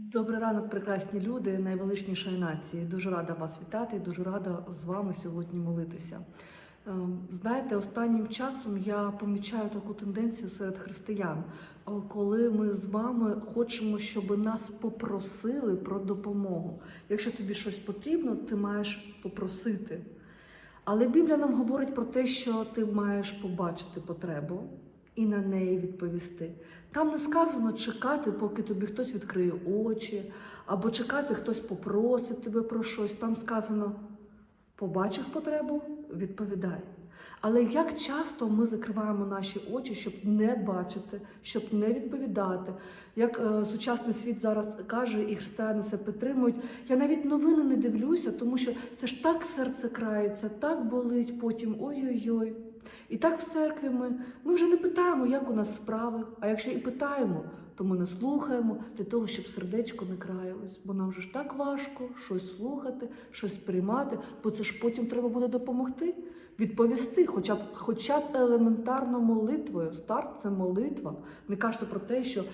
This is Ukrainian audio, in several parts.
Добрий ранок, прекрасні люди, найвеличнішої нації. Дуже рада вас вітати, дуже рада з вами сьогодні молитися. Ем, Знаєте, останнім часом я помічаю таку тенденцію серед християн, е, коли ми з вами хочемо, щоб нас попросили про допомогу. Якщо тобі щось потрібно, ти маєш попросити. Але Біблія нам говорить про те, що ти маєш побачити потребу і на неї відповісти. Там не сказано чекати, поки тобі хтось відкриє очі, або чекати, хтось попросить тебе про щось. Там сказано побачив потребу, відповідай. Але як часто ми закриваємо наші очі, щоб не бачити, щоб не відповідати? Як е, сучасний світ зараз каже, і християни це підтримують. Я навіть новини не дивлюся, тому що це ж так серце крається, так болить потім ой-ой-ой. І так в церкві ми, ми вже не питаємо, як у нас справи. А якщо і питаємо, то ми не слухаємо для того, щоб сердечко не краялось. Бо нам же ж так важко щось слухати, щось приймати, бо це ж потім треба буде допомогти, відповісти, хоча б хоча б елементарно молитвою. Старт це молитва. Не кажеться про те, що е,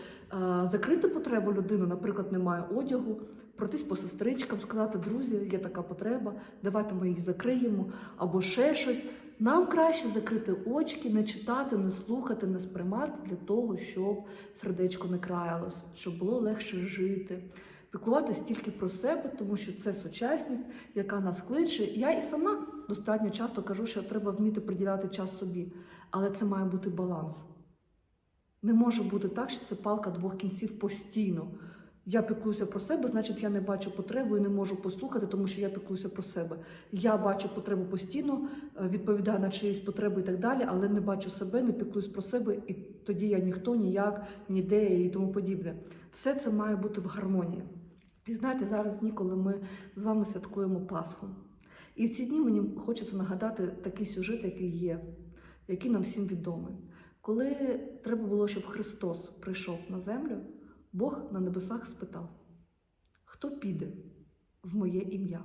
закрити потребу людини, наприклад, немає одягу, пройтись по сестричкам, сказати, друзі, є така потреба, давайте ми її закриємо, або ще щось. Нам краще закрити очки, не читати, не слухати, не сприймати для того, щоб сердечко не краялось, щоб було легше жити. Піклуватись тільки про себе, тому що це сучасність, яка нас кличе. Я і сама достатньо часто кажу, що треба вміти приділяти час собі, але це має бути баланс. Не може бути так, що це палка двох кінців постійно. Я піклуюся про себе, значить, я не бачу потребу і не можу послухати, тому що я піклуюся про себе. Я бачу потребу постійно, е, відповідаю на чиїсь потреби і так далі, але не бачу себе, не піклуюсь про себе, і тоді я ніхто, ніяк, ніде і тому подібне. Все це має бути в гармонії. І знаєте, зараз дні, коли ми з вами святкуємо Пасху. І в ці дні мені хочеться нагадати такий сюжет, який є, який нам всім відомий. Коли треба було, щоб Христос прийшов на землю, Бог на небесах спитав: хто піде в моє ім'я?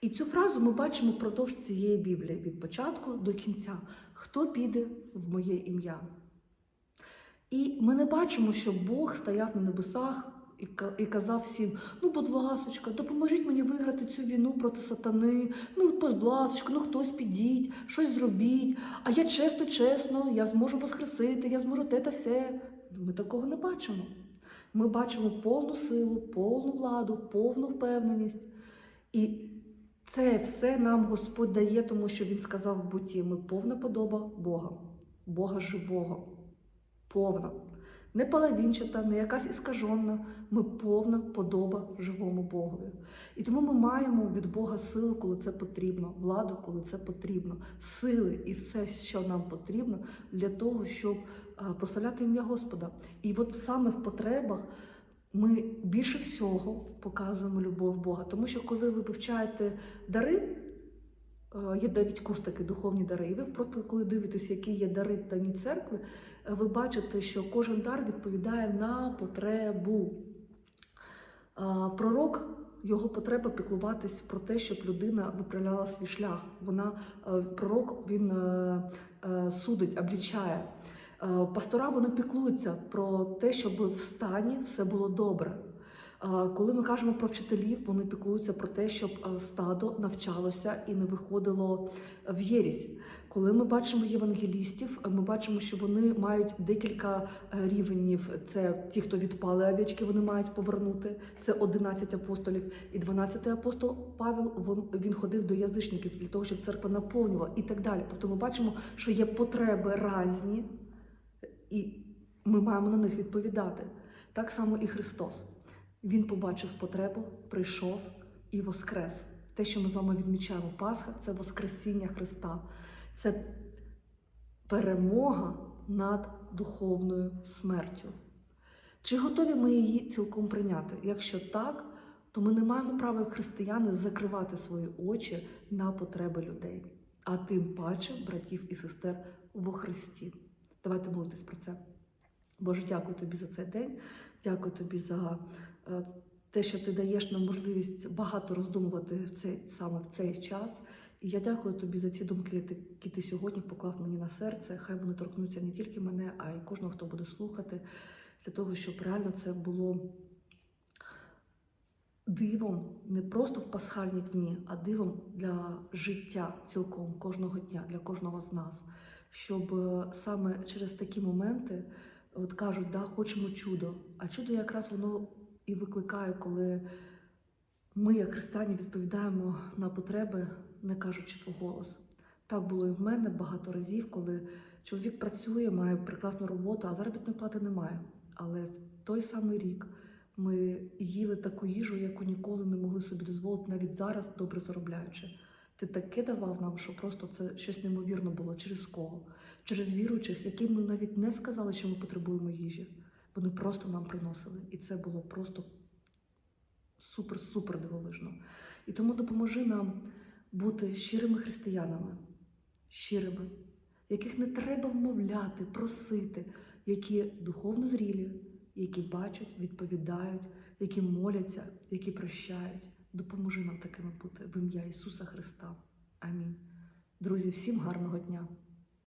І цю фразу ми бачимо впродовж цієї Біблії від початку до кінця. Хто піде в моє ім'я? І ми не бачимо, що Бог стояв на небесах і казав всім: ну, будь ласочка, допоможіть мені виграти цю війну проти сатани. Ну, будь ласочка, ну хтось підіть, щось зробіть. А я чесно, чесно, я зможу воскресити, я зможу те та се. Ми такого не бачимо. Ми бачимо повну силу, повну владу, повну впевненість. І це все нам Господь дає, тому що Він сказав в буті: ми повна подоба Бога, Бога живого, повна. Не половинчата, не якась іскажена, ми повна подоба живому Богові. І тому ми маємо від Бога силу, коли це потрібно, владу, коли це потрібно, сили і все, що нам потрібно для того, щоб е, прославляти ім'я Господа. І от саме в потребах ми більше всього показуємо любов Бога. Тому що коли ви вивчаєте дари, є навіть курс такий духовні дари, і ви просто коли дивитесь, які є дари дані церкви, е, ви бачите, що кожен дар відповідає на потребу. Е, Пророк. Його потреба піклуватись про те, щоб людина виправляла свій шлях. Вона е, пророк він е, е, судить, облічає. Е, Пастора вони піклуються про те, щоб в стані все було добре. Е, Коли ми кажемо про вчителів, вони піклуються про те, щоб е, стадо навчалося і не виходило в єрість. Коли ми бачимо євангелістів, е, ми бачимо, що вони мають декілька рівнів. Це ті, хто відпали овечки, вони мають повернути. Це 11 апостолів. І 12 апостол Павел він ходив до язичників для того, щоб церква наповнювала і так далі. Тобто ми бачимо, що є потреби різні, і ми маємо на них відповідати. Так само і Христос. Він побачив потребу, прийшов і воскрес. Те, що ми з вами відмічаємо Пасха, це Воскресіння Христа, це перемога над духовною смертю. Чи готові ми її цілком прийняти? Якщо так, то ми не маємо права, як християни, закривати свої очі на потреби людей, а тим паче братів і сестер во Христі. Давайте молитись про це. Боже, дякую тобі за цей день. Дякую тобі за те, що ти даєш нам можливість багато роздумувати в цей саме в цей час. І я дякую тобі за ці думки, які ти сьогодні поклав мені на серце. Хай вони торкнуться не тільки мене, а й кожного, хто буде слухати, для того, щоб реально це було дивом не просто в пасхальні дні, а дивом для життя цілком кожного дня, для кожного з нас. Щоб е, саме через такі моменти, от кажуть, да, хочемо чудо. А чудо якраз воно і викликає, коли ми, як християні, відповідаємо на потреби, не кажучи вголос. Так було і в мене багато разів, коли чоловік працює, має прекрасну роботу, а заробітної плати немає. Але в той самий рік ми їли таку їжу, яку ніколи не могли собі дозволити, навіть зараз добре заробляючи. Ти таке давав нам, що просто це щось неймовірно було. Через кого? Через віруючих, яким ми навіть не сказали, що ми потребуємо їжі. Вони просто нам приносили. І це було просто супер-супер дивовижно. І тому допоможи нам бути щирими християнами, щирими, яких не треба вмовляти, просити, які духовно зрілі, які бачать, відповідають, які моляться, які прощають. Допоможи нам такими бути в ім'я Ісуса Христа. Амінь. Друзі, всім гарного дня!